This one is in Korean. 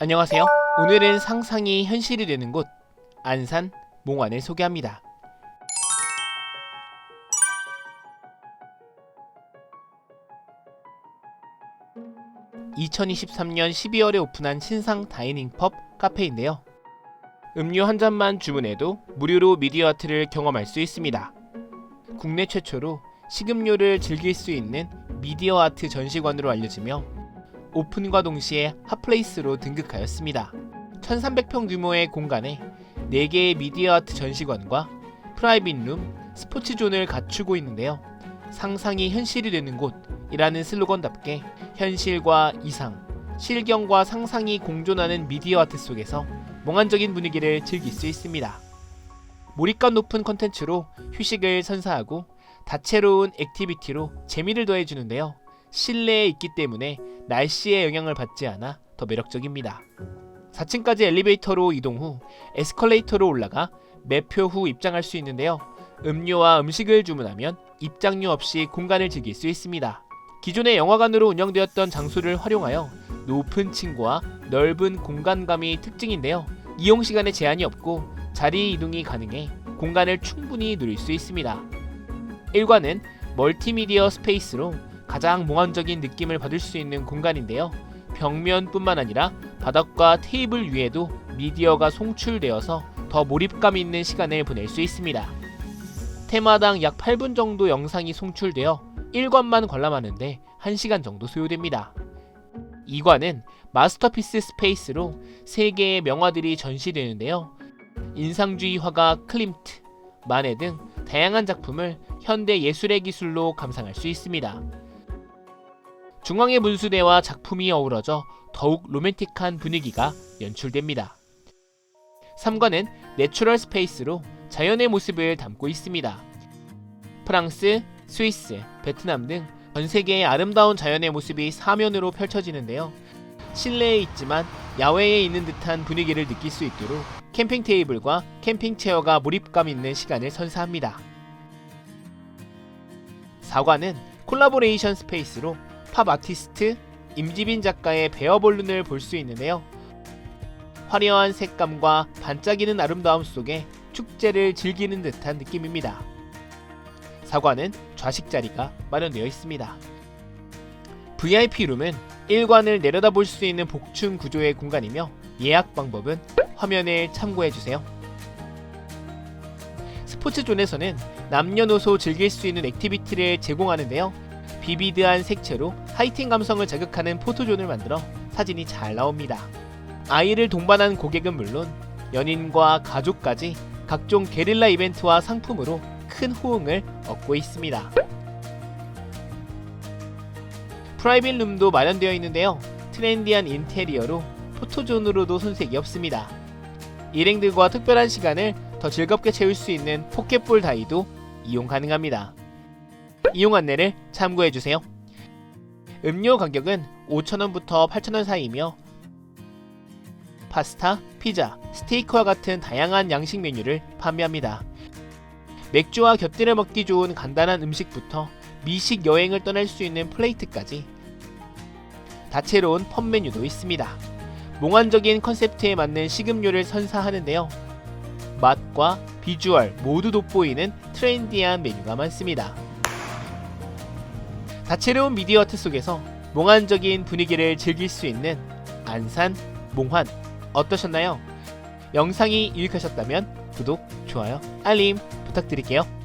안녕하세요. 오늘은 상상이 현실이 되는 곳 안산 몽환을 소개합니다. (2023년 12월에) 오픈한 신상 다이닝 펍 카페인데요. 음료 한 잔만 주문해도 무료로 미디어 아트를 경험할 수 있습니다. 국내 최초로 식음료를 즐길 수 있는 미디어 아트 전시관으로 알려지며 오픈과 동시에 핫플레이스로 등극하였습니다. 1300평 규모의 공간에 4개의 미디어 아트 전시관과 프라이빗 룸, 스포츠 존을 갖추고 있는데요. 상상이 현실이 되는 곳이라는 슬로건답게 현실과 이상, 실경과 상상이 공존하는 미디어 아트 속에서 몽환적인 분위기를 즐길 수 있습니다. 몰입감 높은 컨텐츠로 휴식을 선사하고 다채로운 액티비티로 재미를 더해주는데요. 실내에 있기 때문에 날씨의 영향을 받지 않아 더 매력적입니다. 4층까지 엘리베이터로 이동 후 에스컬레이터로 올라가 매표 후 입장할 수 있는데요. 음료와 음식을 주문하면 입장료 없이 공간을 즐길 수 있습니다. 기존의 영화관으로 운영되었던 장소를 활용하여 높은 층과 넓은 공간감이 특징인데요. 이용 시간에 제한이 없고 자리 이동이 가능해 공간을 충분히 누릴 수 있습니다. 1관은 멀티미디어 스페이스로 가장 몽환적인 느낌을 받을 수 있는 공간인데요. 벽면뿐만 아니라 바닥과 테이블 위에도 미디어가 송출되어서 더 몰입감 있는 시간을 보낼 수 있습니다. 테마당 약 8분 정도 영상이 송출되어 1관만 관람하는데 1시간 정도 소요됩니다. 2관은 마스터피스 스페이스로 3개의 명화들이 전시되는데요. 인상주의 화가 클림트, 마네 등 다양한 작품을 현대 예술의 기술로 감상할 수 있습니다. 중앙의 분수대와 작품이 어우러져 더욱 로맨틱한 분위기가 연출됩니다. 3관은 내추럴 스페이스로 자연의 모습을 담고 있습니다. 프랑스, 스위스, 베트남 등 전 세계의 아름다운 자연의 모습이 사면으로 펼쳐지는데요. 실내에 있지만 야외에 있는 듯한 분위기를 느낄 수 있도록 캠핑 테이블과 캠핑 체어가 몰입감 있는 시간을 선사합니다. 4관은 콜라보레이션 스페이스로 팝 아티스트 임지빈 작가의 베어볼룬을 볼 수 있는데요. 화려한 색감과 반짝이는 아름다움 속에 축제를 즐기는 듯한 느낌입니다. 사관은 좌식 자리가 마련되어 있습니다. VIP 룸은 1관을 내려다볼 수 있는 복층 구조의 공간이며 예약 방법은 화면을 참고해 주세요. 스포츠존에서는 남녀노소 즐길 수 있는 액티비티를 제공하는데요. 비비드한 색채로 하이틴 감성을 자극하는 포토존을 만들어 사진이 잘 나옵니다. 아이를 동반한 고객은 물론 연인과 가족까지 각종 게릴라 이벤트와 상품으로 큰 호응을 얻고 있습니다. 프라이빗 룸도 마련되어 있는데요. 트렌디한 인테리어로 포토존으로도 손색이 없습니다. 일행들과 특별한 시간을 더 즐겁게 채울 수 있는 포켓볼 다이도 이용 가능합니다. 이용 안내를 참고해 주세요. 음료 가격은 5,000원부터 8,000원 사이이며 파스타, 피자, 스테이크와 같은 다양한 양식 메뉴를 판매합니다. 맥주와 곁들여 먹기 좋은 간단한 음식부터 미식 여행을 떠날 수 있는 플레이트까지 다채로운 펍 메뉴도 있습니다. 몽환적인 컨셉트에 맞는 식음료를 선사하는데요. 맛과 비주얼 모두 돋보이는 트렌디한 메뉴가 많습니다. 다채로운 미디어 아트 속에서 몽환적인 분위기를 즐길 수 있는 안산 몽환 어떠셨나요? 영상이 유익하셨다면 구독, 좋아요, 알림 부탁드릴게요.